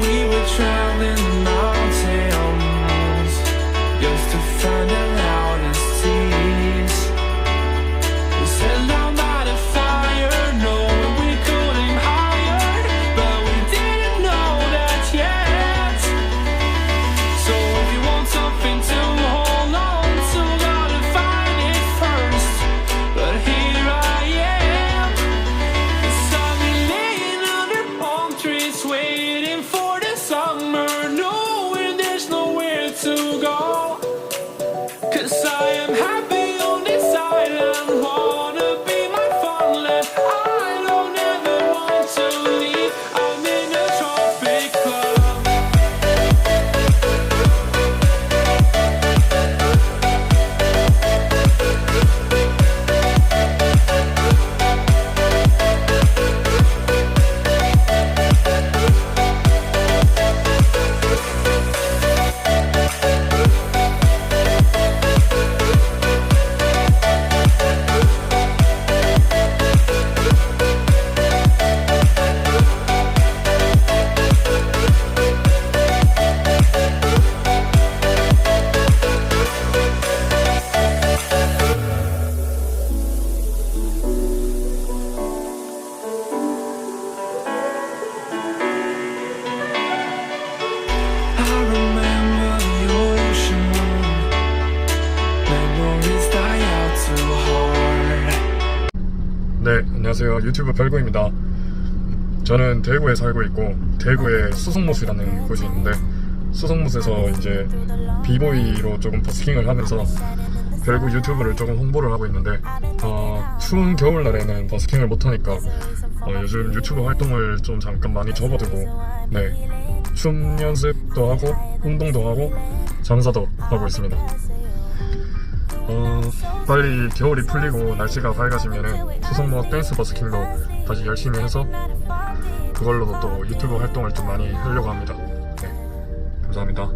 We were traveling mountains just to find a 네, 안녕하세요. 유튜브 별구입니다. 저는 대구에 살고 있고, 대구에 수성못이라는 곳이 있는데, 수성못에서 이제 비보이로 조금 버스킹을 하면서 별구 유튜브를 조금 홍보를 하고 있는데, 어, 추운 겨울날에는 버스킹을 못하니까, 어, 요즘 유튜브 활동을 좀 잠깐 많이 접어두고, 네, 춤 연습도 하고, 운동도 하고, 장사도 하고 있습니다. 어, 빨리 겨울이 풀리고 날씨가 밝아지면은 수성모 댄스 버스킹도 다시 열심히 해서 그걸로도 또 유튜브 활동을 좀 많이 하려고 합니다. 네, 감사합니다.